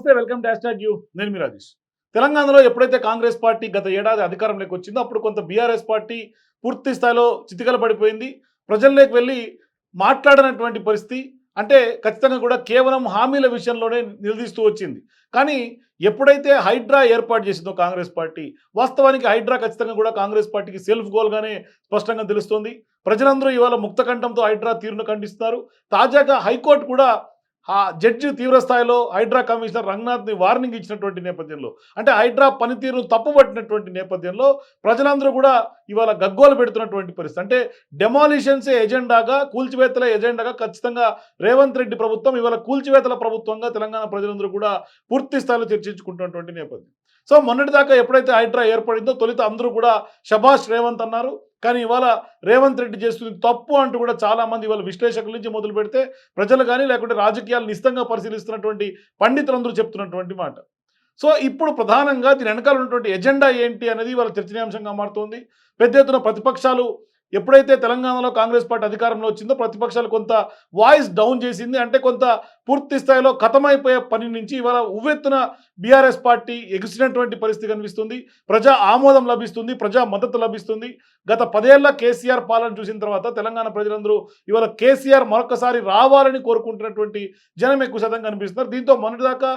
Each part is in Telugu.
నమస్తే వెల్కమ్ డాష్ హ్యాష్ యూ. నేను మీ రాజేష్. తెలంగాణలో ఎప్పుడైతే కాంగ్రెస్ పార్టీ గత ఏడాది అధికారంలోకి వచ్చిందో అప్పుడు కొంత బీఆర్ఎస్ పార్టీ పూర్తి స్థాయిలో చితికల పడిపోయింది. ప్రజల్లోకి వెళ్ళి మాట్లాడినటువంటి పరిస్థితి అంటే ఖచ్చితంగా కూడా కేవలం హామీల విషయంలోనే నిలదీస్తూ వచ్చింది. కానీ ఎప్పుడైతే హైడ్రా ఏర్పాటు చేసిందో కాంగ్రెస్ పార్టీ వాస్తవానికి హైడ్రా ఖచ్చితంగా కూడా కాంగ్రెస్ పార్టీకి సెల్ఫ్ గోల్గానే స్పష్టంగా తెలుస్తోంది. ప్రజలందరూ ఇవాళ ముక్తకంఠంతో హైడ్రా తీరును ఖండిస్తున్నారు. తాజాగా హైకోర్టు కూడా ఆ జడ్జి తీవ్ర స్థాయిలో హైడ్రా కమిషనర్ రంగనాథ్ని వార్నింగ్ ఇచ్చినటువంటి నేపథ్యంలో అంటే హైడ్రా పనితీరును తప్పుపట్టినటువంటి నేపథ్యంలో ప్రజలందరూ కూడా ఇవాళ గగ్గోలు పెడుతున్నటువంటి పరిస్థితి. అంటే డెమాలిషన్సే ఎజెండాగా కూల్చివేతల ఎజెండాగా ఖచ్చితంగా రేవంత్ రెడ్డి ప్రభుత్వం ఇవాళ కూల్చివేతల ప్రభుత్వంగా తెలంగాణ ప్రజలందరూ కూడా పూర్తి స్థాయిలో చర్చించుకుంటున్నటువంటి నేపథ్యం. సో మొన్నటిదాకా ఎప్పుడైతే హైడ్రా ఏర్పడిందో తొలిత అందరూ కూడా షబాష్ రేవంత్ అన్నారు. కానీ ఇవాళ రేవంత్ రెడ్డి చేస్తుంది తప్పు అంటూ కూడా చాలామంది ఇవాళ విశ్లేషకుల నుంచి మొదలు పెడితే ప్రజలు కానీ లేకుంటే రాజకీయాలు నిస్తంగా పరిశీలిస్తున్నటువంటి పండితులందరూ చెప్తున్నటువంటి మాట. సో ఇప్పుడు ప్రధానంగా దీని వెనకాల ఉన్నటువంటి ఎజెండా ఏంటి అనేది వాళ్ళ చర్చనీయాంశంగా మారుతోంది. పెద్ద ఎత్తున ప్రతిపక్షాలు ఎప్పుడైతే తెలంగాణలో కాంగ్రెస్ పార్టీ అధికారంలో వచ్చిందో ప్రతిపక్షాలు కొంత వాయిస్ డౌన్ చేసింది. అంటే కొంత పూర్తి స్థాయిలో కథమైపోయే పని నుంచి ఇవాళ ఉవ్వెత్తున బీఆర్ఎస్ పార్టీ ఎగిసినటువంటి పరిస్థితి కనిపిస్తుంది. ప్రజా ఆమోదం లభిస్తుంది ప్రజా మద్దతు లభిస్తుంది. గత పదేళ్ళ కేసీఆర్ పాలన చూసిన తర్వాత తెలంగాణ ప్రజలందరూ ఇవాళ కేసీఆర్ మరొకసారి రావాలని కోరుకుంటున్నటువంటి జనం ఎక్కువ శాతం కనిపిస్తున్నారు. దీంతో మొన్నటిదాకా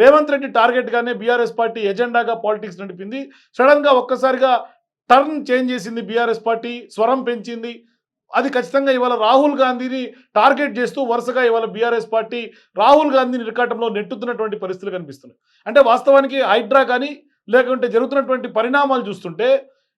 రేవంత్ రెడ్డి టార్గెట్గానే బీఆర్ఎస్ పార్టీ ఎజెండాగా పాలిటిక్స్ నడిపింది. సడన్గా ఒక్కసారిగా టర్న్ చేంజ్ చేసింది బీఆర్ఎస్ పార్టీ స్వరం పెంచింది. అది ఖచ్చితంగా ఇవాళ రాహుల్ గాంధీని టార్గెట్ చేస్తూ వరుసగా ఇవాళ బీఆర్ఎస్ పార్టీ రాహుల్ గాంధీని ఇరకాటంలో నెట్టుతున్నటువంటి పరిస్థితులు కనిపిస్తున్నాయి. అంటే వాస్తవానికి హైడ్రా కానీ లేకుంటే జరుగుతున్నటువంటి పరిణామాలు చూస్తుంటే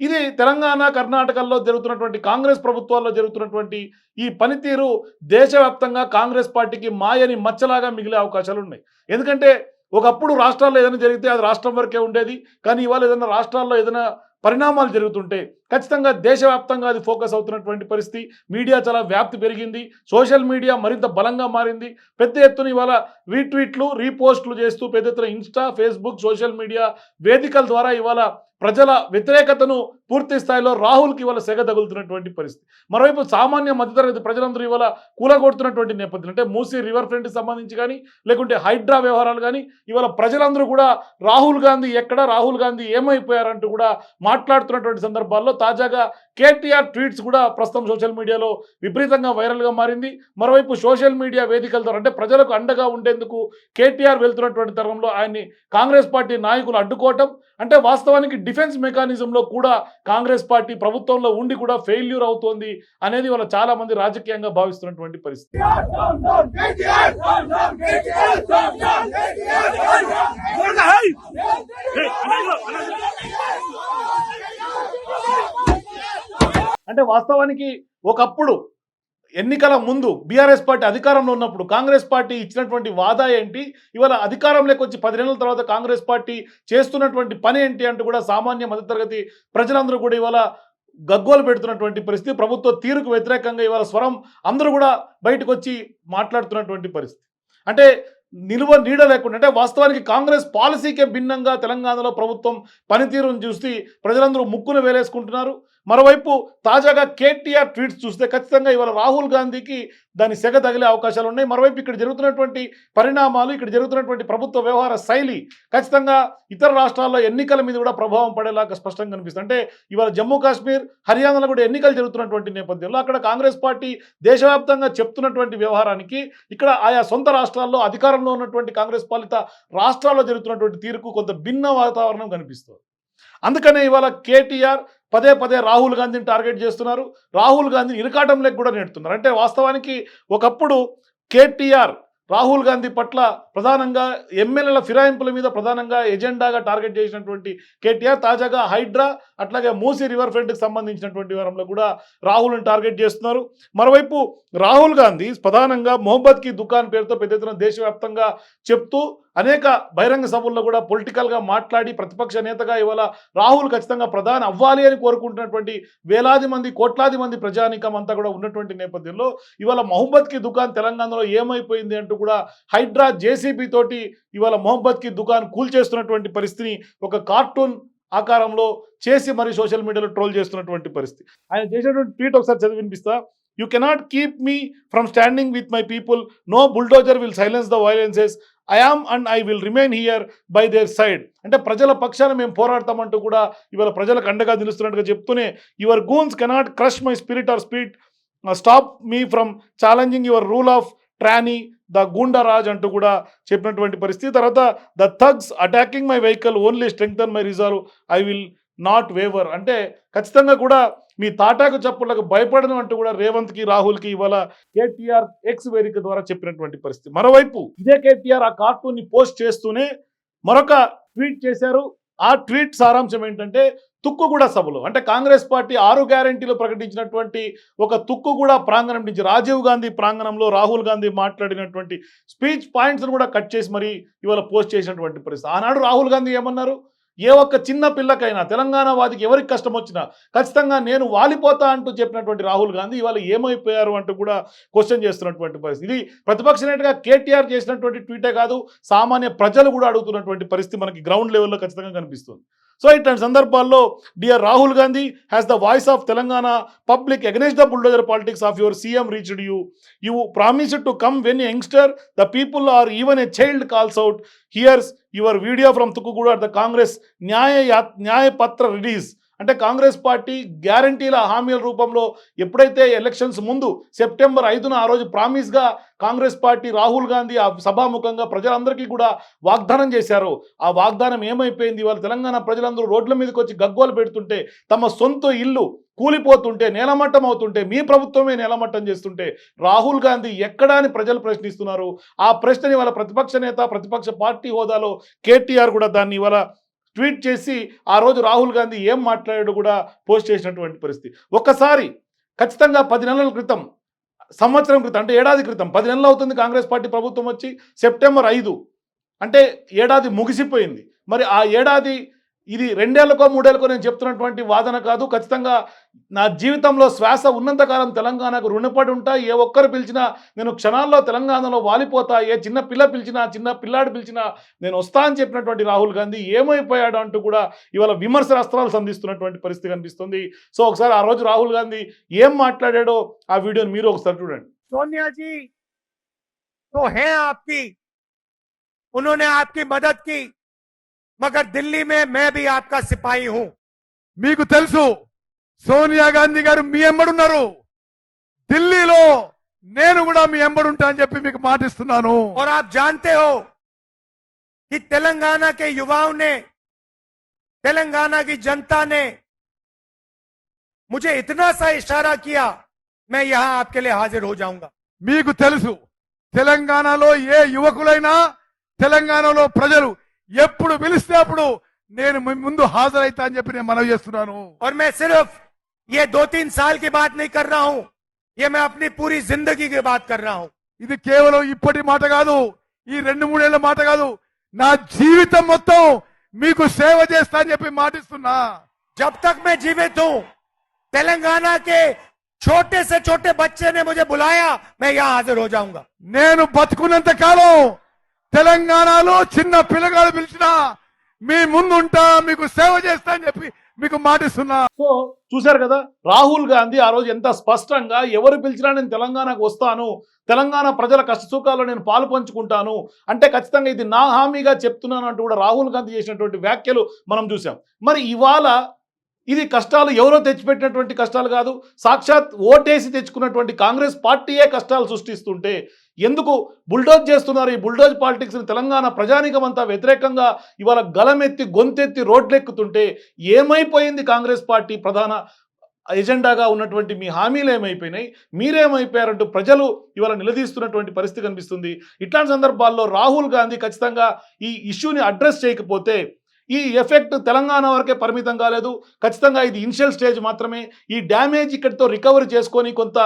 ఇది తెలంగాణ కర్ణాటకల్లో జరుగుతున్నటువంటి కాంగ్రెస్ ప్రభుత్వాల్లో జరుగుతున్నటువంటి ఈ పనితీరు దేశవ్యాప్తంగా కాంగ్రెస్ పార్టీకి మాయని మచ్చలాగా మిగిలే అవకాశాలు ఉన్నాయి. ఎందుకంటే ఒకప్పుడు రాష్ట్రాల్లో ఏదైనా జరిగితే అది రాష్ట్రం వరకే ఉండేది. కానీ ఇవాళ ఏదైనా రాష్ట్రాల్లో ఏదైనా పరిణామాలు జరుగుతుంటే ఖచ్చితంగా దేశవ్యాప్తంగా అది ఫోకస్ అవుతున్నటువంటి పరిస్థితి. మీడియా చాలా వ్యాప్తి పెరిగింది. సోషల్ మీడియా మరింత బలంగా మారింది. పెద్ద ఎత్తున ఇవాళ రీట్వీట్లు రీపోస్ట్లు చేస్తూ పెద్ద ఎత్తున ఇన్స్టా ఫేస్బుక్ సోషల్ మీడియా వేదికల ద్వారా ఇవాళ ప్రజల వ్యతిరేకతను పూర్తి స్థాయిలో రాహుల్కి ఇవాళ సెగ తగులుతున్నటువంటి పరిస్థితి. మరోవైపు సామాన్య మధ్యతరగతి ప్రజలందరూ ఇవాళ కూలగొడుతున్నటువంటి నేపథ్యం అంటే మూసీ రివర్ ఫ్రంట్కి సంబంధించి కానీ లేకుంటే హైడ్రా వ్యవహారాలు కానీ ఇవాళ ప్రజలందరూ కూడా రాహుల్ గాంధీ ఎక్కడ రాహుల్ గాంధీ ఏమైపోయారంటూ కూడా మాట్లాడుతున్నటువంటి సందర్భాల్లో తాజాగా కేటీఆర్ ట్వీట్స్ కూడా ప్రస్తుతం సోషల్ మీడియాలో విపరీతంగా వైరల్గా మారింది. మరోవైపు సోషల్ మీడియా వేదికల ద్వారా అంటే ప్రజలకు అండగా ఉండేందుకు కేటీఆర్ వెళ్తున్నటువంటి తరంలో ఆయన్ని కాంగ్రెస్ పార్టీ నాయకులు అడ్డుకోవటం అంటే వాస్తవానికి డిఫెన్స్ మెకానిజంలో కూడా కాంగ్రెస్ పార్టీ ప్రభుత్వంలో ఉండి కూడా ఫెయిల్యూర్ అవుతోంది అనేది వాళ్ళ చాలా మంది రాజకీయంగా భావిస్తున్నటువంటి పరిస్థితి. అంటే వాస్తవానికి ఒకప్పుడు ఎన్నికల ముందు బీఆర్ఎస్ పార్టీ అధికారంలో ఉన్నప్పుడు కాంగ్రెస్ పార్టీ ఇచ్చినటువంటి వాదా ఏంటి? ఇవాళ అధికారంలోకి వచ్చి పది నెలల తర్వాత కాంగ్రెస్ పార్టీ చేస్తున్నటువంటి పని ఏంటి అంటూ కూడా సామాన్య మధ్యతరగతి ప్రజలందరూ కూడా ఇవాళ గగ్గోలు పెడుతున్నటువంటి పరిస్థితి ప్రభుత్వ తీరుకు వ్యతిరేకంగా ఇవాళ స్వరం అందరూ కూడా బయటకు వచ్చి మాట్లాడుతున్నటువంటి పరిస్థితి. అంటే నిలువ నీడ లేకుండా అంటే వాస్తవానికి కాంగ్రెస్ పాలసీకే భిన్నంగా తెలంగాణలో ప్రభుత్వం పనితీరును చూసి ప్రజలందరూ ముక్కును వేలేసుకుంటున్నారు. మరోవైపు తాజాగా కేటీఆర్ ట్వీట్స్ చూస్తే ఖచ్చితంగా ఇవాళ రాహుల్ గాంధీకి దాని సెగ తగిలే అవకాశాలు ఉన్నాయి. మరోవైపు ఇక్కడ జరుగుతున్నటువంటి పరిణామాలు ఇక్కడ జరుగుతున్నటువంటి ప్రభుత్వ వ్యవహార శైలి ఖచ్చితంగా ఇతర రాష్ట్రాల్లో ఎన్నికల మీద కూడా ప్రభావం పడేలాగా స్పష్టంగా కనిపిస్తుంది. అంటే ఇవాళ జమ్మూ కాశ్మీర్ హర్యానాలో కూడా ఎన్నికలు జరుగుతున్నటువంటి నేపథ్యంలో అక్కడ కాంగ్రెస్ పార్టీ దేశవ్యాప్తంగా చెప్తున్నటువంటి వ్యవహారానికి ఇక్కడ ఆయా సొంత రాష్ట్రాల్లో అధికారంలో ఉన్నటువంటి కాంగ్రెస్ పాలిత రాష్ట్రాల్లో జరుగుతున్నటువంటి తీరుకు కొంత భిన్న వాతావరణం కనిపిస్తుంది. అందుకనే ఇవాళ కేటీఆర్ పదే పదే రాహుల్ గాంధీని టార్గెట్ చేస్తున్నారు. రాహుల్ గాంధీని ఇరకాటంలోకి కూడా నెడుతున్నారు. అంటే వాస్తవానికి ఒకప్పుడు కేటీఆర్ రాహుల్ గాంధీ పట్ల ప్రధానంగా ఎమ్మెల్యేల ఫిరాయింపుల మీద ప్రధానంగా ఎజెండాగా టార్గెట్ చేసినటువంటి కేటీఆర్ తాజాగా హైడ్రా అట్లాగే మూసీ రివర్ ఫ్రంట్కి సంబంధించినటువంటి వివరంలో కూడా రాహుల్ని టార్గెట్ చేస్తున్నారు. మరోవైపు రాహుల్ గాంధీ ప్రధానంగా మొహమ్మద్కి దుకాన్ పేరుతో పెద్ద ఎత్తున దేశవ్యాప్తంగా చెప్తూ అనేక బహిరంగ సభల్లో కూడా పొలిటికల్గా మాట్లాడి ప్రతిపక్ష నేతగా ఇవాళ రాహుల్ ఖచ్చితంగా ప్రధాని అవ్వాలి అని కోరుకుంటున్నటువంటి వేలాది మంది కోట్లాది మంది ప్రజానికం అంతా కూడా ఉన్నటువంటి నేపథ్యంలో ఇవాళ మహమ్మద్కి దుకాన్ తెలంగాణలో ఏమైపోయింది అంటూ కూడా హైడ్రా వైసీపీ తోటి ఇవాళ మొహమ్మద్కి దుకాన్ కూల్చేస్తున్నటువంటి పరిస్థితిని ఒక కార్టూన్ ఆకారంలో చేసి మరి సోషల్ మీడియాలో ట్రోల్ చేస్తున్నటువంటి పరిస్థితి. ఆయన చేసినటువంటి ట్వీట్ ఒకసారి చదివి వినిపిస్తా. You cannot keep me from standing with my people no bulldozer will silence the violences I am and I will remain here by their side అంటే ప్రజల పక్షాన మేము పోరాడతామంటూ కూడా ఇవాళ ప్రజలకు అండగా నిలుస్తున్నట్టుగా చెప్తూనే your goons cannot crush my spirit or spit stop me from challenging your rule of tyranny the goondaraj అంటూ కూడా చెప్పినటువంటి పరిస్థితి. తర్వాత the thugs attacking my vehicle only strengthen my reserve. I will not waver. అంటే ఖచ్చితంగా కూడా మీ తాటాకు చప్పులకు భయపడను అంటూ కూడా రేవంత్కి రాహుల్కి ఇవాళ కేటీఆర్ ఎక్స్ వేదిక ద్వారా చెప్పినటువంటి పరిస్థితి. మరోవైపు ఇదే కేటీఆర్ ఆ కార్టూన్ని పోస్ట్ చేస్తూనే మరొక ట్వీట్ చేశారు. ఆ ట్వీట్ సారాంశం ఏంటంటే తుక్కుగూడ సభలో అంటే కాంగ్రెస్ పార్టీ ఆరు గ్యారంటీలు ప్రకటించినటువంటి ఒక తుక్కుగూడ ప్రాంగణం నుంచి రాజీవ్ గాంధీ ప్రాంగణంలో రాహుల్ గాంధీ మాట్లాడినటువంటి స్పీచ్ పాయింట్స్ను కూడా కట్ చేసి మరి ఇవాళ పోస్ట్ చేసినటువంటి పరిస్థితి. ఆనాడు రాహుల్ గాంధీ ఏమన్నారు? ఏ ఒక్క చిన్న పిల్లకైనా తెలంగాణ వాదికి ఎవరికి కష్టం వచ్చినా ఖచ్చితంగా నేను వాలిపోతా అంటూ చెప్పినటువంటి రాహుల్ గాంధీ ఇవాళ ఏమైపోయారు అంటూ కూడా క్వశ్చన్ చేస్తున్నటువంటి పరిస్థితి. ఇది ప్రతిపక్ష నేతగా కేటీఆర్ చేసినటువంటి ట్వీటే కాదు సామాన్య ప్రజలు కూడా అడుగుతున్నటువంటి పరిస్థితి మనకి గ్రౌండ్ లెవెల్లో ఖచ్చితంగా కనిపిస్తుంది. సో ఇట్లాంటి సందర్భాల్లో dear Rahul Gandhi has the voice of Telangana public against the bulldozer politics of your CM reached you you promise to come when youngster the people are even a child calls out here's your video from Tukkuguda the Congress Nyaya Nyayapatra release అంటే కాంగ్రెస్ పార్టీ గ్యారంటీల హామీల రూపంలో ఎప్పుడైతే ఎలక్షన్స్ ముందు సెప్టెంబర్ ఐదున ఆ రోజు ప్రామిస్గా కాంగ్రెస్ పార్టీ రాహుల్ గాంధీ ఆ సభాముఖంగా ప్రజలందరికీ కూడా వాగ్దానం చేశారు. ఆ వాగ్దానం ఏమైపోయింది? వాళ్ళు తెలంగాణ ప్రజలందరూ రోడ్ల మీదకి వచ్చి గగ్గోలు పెడుతుంటే తమ సొంత ఇల్లు కూలిపోతుంటే నేలమట్టం అవుతుంటే మీ ప్రభుత్వమే నేలమట్టం చేస్తుంటే రాహుల్ గాంధీ ఎక్కడా అని ప్రజలు ప్రశ్నిస్తున్నారు. ఆ ప్రశ్నని వాళ్ళ ప్రతిపక్ష నేత ప్రతిపక్ష పార్టీ హోదాలో కేటీఆర్ కూడా దాన్ని ఇవాళ ట్వీట్ చేసి ఆ రోజు రాహుల్ గాంధీ ఏం మాట్లాడాడు కూడా పోస్ట్ చేసినటువంటి పరిస్థితి. ఒక్కసారి ఖచ్చితంగా పది నెలల క్రితం సంవత్సరం క్రితం అంటే ఏడాది క్రితం పది నెలలు అవుతుంది కాంగ్రెస్ పార్టీ ప్రభుత్వం వచ్చి సెప్టెంబర్ ఐదు అంటే ఏడాది ముగిసిపోయింది. మరి ఆ ఏడాది ఇది రెండేళ్లకో మూడేళ్లకో నేను చెప్తున్నటువంటి వాదన కాదు ఖచ్చితంగా నా జీవితంలో శ్వాస ఉన్నంతకాలం తెలంగాణకు రుణపడి ఉంటా ఏ ఒక్కరు పిలిచినా నేను క్షణాల్లో తెలంగాణలో వాలిపోతా ఏ చిన్న పిల్ల పిలిచినా చిన్న పిల్లాడు పిలిచినా నేను వస్తా అని చెప్పినటువంటి రాహుల్ గాంధీ ఏమైపోయాడు అంటూ కూడా ఇవాళ విమర్శ అస్త్రాలు సంధిస్తున్నటువంటి పరిస్థితి కనిపిస్తుంది సో ఒకసారి ఆ రోజు రాహుల్ గాంధీ ఏం మాట్లాడాడో ఆ వీడియోని మీరు ఒకసారి చూడండి सोनिया जी तो हैं आपकी उन्होंने आपकी मदद की मगर दिल्ली में मैं भी आपका सिपाही हूं మీకు తెలుసు సోనియా గాంధీ గారు మీ ఎంబడున్నారు ఢిల్లీలో నేను కూడా మీ ఎంబడుంటా అని చెప్పి మీకు మాటిస్తున్నాను और आप जानते हो कि तेलंगाना के युवाओं ने तेलंगाना की जनता ने मुझे इतना सा इशारा किया मैं यहां आपके लिए हाजिर हो जाऊंगा మీకు తెలుసు తెలంగాణలో ఏ యువకులైనా తెలంగాణలో ప్రజలు ఎప్పుడు పిలిస్తే అప్పుడు నేను మీ ముందు హాజరైతా అని చెప్పి నేను మనవి చేస్తున్నాను और मैं सिर्फ ये दो तीन साल की बात नहीं कर रहा हूं ये मैं अपनी पूरी जिंदगी की बात कर रहा हूं ఇది కేవలం ఇప్పటి మాట కాదు ఈ రెండు మూడేళ్ల మాట కాదు నా జీవితం మొత్తం మీకు సేవ చేస్తా అని చెప్పి మాటిస్తున్నా जब तक मैं जीवित हूं तेलंगाना के छोटे से छोटे बच्चे ने मुझे बुलाया मैं यहां हाजिर हो जाऊंगा నేను బతుకున్నంత కాలం తెలంగాణలో చిన్న పిల్లగాడు పిలిచినా మీ ముందుంటా మీకు సేవ చేస్తా అని చెప్పి మీకు మాటిస్తున్నా. సో చూశారు కదా రాహుల్ గాంధీ ఆ రోజు ఎంత స్పష్టంగా ఎవరు పిలిచినా నేను తెలంగాణకు వస్తాను తెలంగాణ ప్రజల కష్టసుఖాల్లో నేను పాలు పంచుకుంటాను అంటే ఖచ్చితంగా ఇది నా హామీగా చెప్తున్నాను అంటూ కూడా రాహుల్ గాంధీ చేసినటువంటి వ్యాఖ్యలు మనం చూసాం మరి ఇవాళ ఇది కష్టాలు ఎవరో తెచ్చిపెట్టినటువంటి కష్టాలు కాదు. సాక్షాత్ ఓటేసి తెచ్చుకున్నటువంటి కాంగ్రెస్ పార్టీయే కష్టాలు సృష్టిస్తుంటే ఎందుకు బుల్డోజ్ చేస్తున్నారు ఈ బుల్డోజ్ పాలిటిక్స్ని తెలంగాణ ప్రజానికం వ్యతిరేకంగా ఇవాళ గలమెత్తి గొంతెత్తి రోడ్లెక్కుతుంటే ఏమైపోయింది కాంగ్రెస్ పార్టీ ప్రధాన ఎజెండాగా ఉన్నటువంటి మీ హామీలు ఏమైపోయినాయి? మీరేమైపోయారంటూ ప్రజలు ఇవాళ నిలదీస్తున్నటువంటి పరిస్థితి కనిపిస్తుంది. ఇట్లాంటి సందర్భాల్లో రాహుల్ గాంధీ ఖచ్చితంగా ఈ ఇష్యూని అడ్రస్ చేయకపోతే ఈ ఎఫెక్ట్ తెలంగాణ వరకే పరిమితం కాలేదు. ఖచ్చితంగా ఇది ఇనిషియల్ స్టేజ్ మాత్రమే. ఈ డ్యామేజ్ ఇక్కడితో రికవరీ చేసుకొని కొంత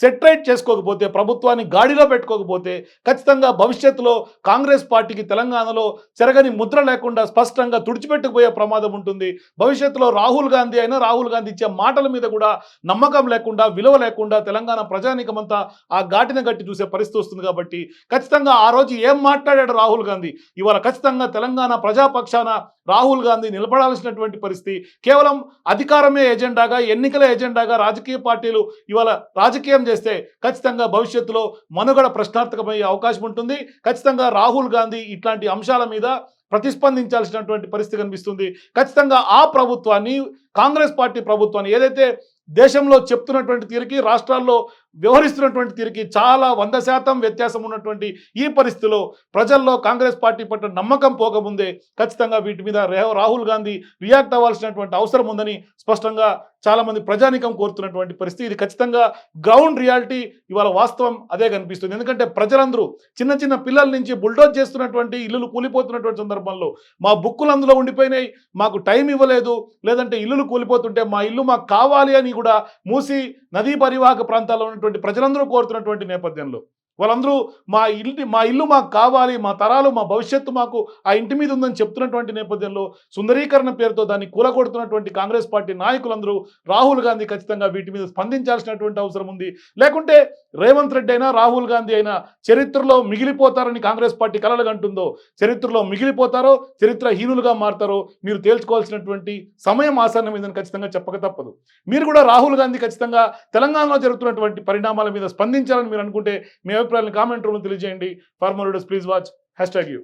సెట్రైట్ చేసుకోకపోతే ప్రభుత్వాన్ని గాడిలో పెట్టుకోకపోతే ఖచ్చితంగా భవిష్యత్తులో కాంగ్రెస్ పార్టీకి తెలంగాణలో చెరగని ముద్ర లేకుండా స్పష్టంగా తుడిచిపెట్టుకుపోయే ప్రమాదం ఉంటుంది. భవిష్యత్తులో రాహుల్ గాంధీ అయినా రాహుల్ గాంధీ ఇచ్చే మాటల మీద కూడా నమ్మకం లేకుండా విలువ లేకుండా తెలంగాణ ప్రజానీకమంతా ఆ ఘాటిన గట్టి చూసే పరిస్థితి వస్తుంది కాబట్టి ఖచ్చితంగా ఆ రోజు ఏం మాట్లాడాడు రాహుల్ గాంధీ? ఇవాళ ఖచ్చితంగా తెలంగాణ ప్రజాపక్షాన రాహుల్ గాంధీ నిలబడాల్సినటువంటి పరిస్థితి కేవలం అధికారమే ఎజెండాగా ఎన్నికల ఎజెండాగా రాజకీయ పార్టీలు ఇవాళ రాజకీయం చేస్తే ఖచ్చితంగా భవిష్యత్తులో మనుగడ ప్రశ్నార్థకమయ్యే అవకాశం ఉంటుంది. ఖచ్చితంగా రాహుల్ గాంధీ ఇట్లాంటి అంశాల మీద ప్రతిస్పందించాల్సినటువంటి పరిస్థితి కనిపిస్తుంది. ఖచ్చితంగా ఆ ప్రభుత్వాన్ని కాంగ్రెస్ పార్టీ ప్రభుత్వాన్ని ఏదైతే దేశంలో చెప్తున్నటువంటి తీరుకి రాష్ట్రాల్లో వ్యవహరిస్తున్నటువంటి తీరుకి చాలా వంద శాతం వ్యత్యాసం ఉన్నటువంటి ఈ పరిస్థితిలో ప్రజల్లో కాంగ్రెస్ పార్టీ పట్ల నమ్మకం పోకముందే ఖచ్చితంగా వీటి మీద రాహుల్ గాంధీ రియాక్ట్ అవ్వాల్సినటువంటి అవసరం ఉందని స్పష్టంగా చాలామంది ప్రజానికం కోరుతున్నటువంటి పరిస్థితి. ఇది ఖచ్చితంగా గ్రౌండ్ రియాలిటీ ఇవాళ వాస్తవం అదే కనిపిస్తుంది. ఎందుకంటే ప్రజలందరూ చిన్న చిన్న పిల్లల నుంచి బుల్డోజ్ చేస్తున్నటువంటి ఇల్లులు కూలిపోతున్నటువంటి సందర్భంలో మా బుక్కులు అందులో ఉండిపోయినాయి మాకు టైం ఇవ్వలేదు లేదంటే ఇల్లులు కూలిపోతుంటే మా ఇల్లు మాకు కావాలి అని కూడా మూసి నదీ పరివాహక ప్రాంతాల్లో కోరుతున్నటువంటి ప్రజలందరూ కోరుతున్నటువంటి నేపథ్యంలో వాళ్ళందరూ మా ఇంటి మా ఇల్లు మాకు కావాలి మా తరాలు మా భవిష్యత్తు మాకు ఆ ఇంటి మీద ఉందని చెప్తున్నటువంటి నేపథ్యంలో సుందరీకరణ పేరుతో దాన్ని కూలగొడుతున్నటువంటి కాంగ్రెస్ పార్టీ నాయకులందరూ రాహుల్ గాంధీ ఖచ్చితంగా వీటి మీద స్పందించాల్సినటువంటి అవసరం ఉంది. లేకుంటే రేవంత్ రెడ్డి అయినా రాహుల్ గాంధీ అయినా చరిత్రలో మిగిలిపోతారని కాంగ్రెస్ పార్టీ కలలుగంటుందో చరిత్రలో మిగిలిపోతారో చరిత్ర హీనులుగా మారతారో మీరు తేల్చుకోవాల్సినటువంటి సమయం ఆసన్నమైందని ఖచ్చితంగా చెప్పక తప్పదు. మీరు కూడా రాహుల్ గాంధీ ఖచ్చితంగా తెలంగాణలో జరుగుతున్నటువంటి పరిణామాల మీద స్పందించాలని మీరు అనుకుంటే మేము అభిప్రాయాలను కామెంట్ రూమ్లో తెలియజేయండి. Farmer please watch hashtag you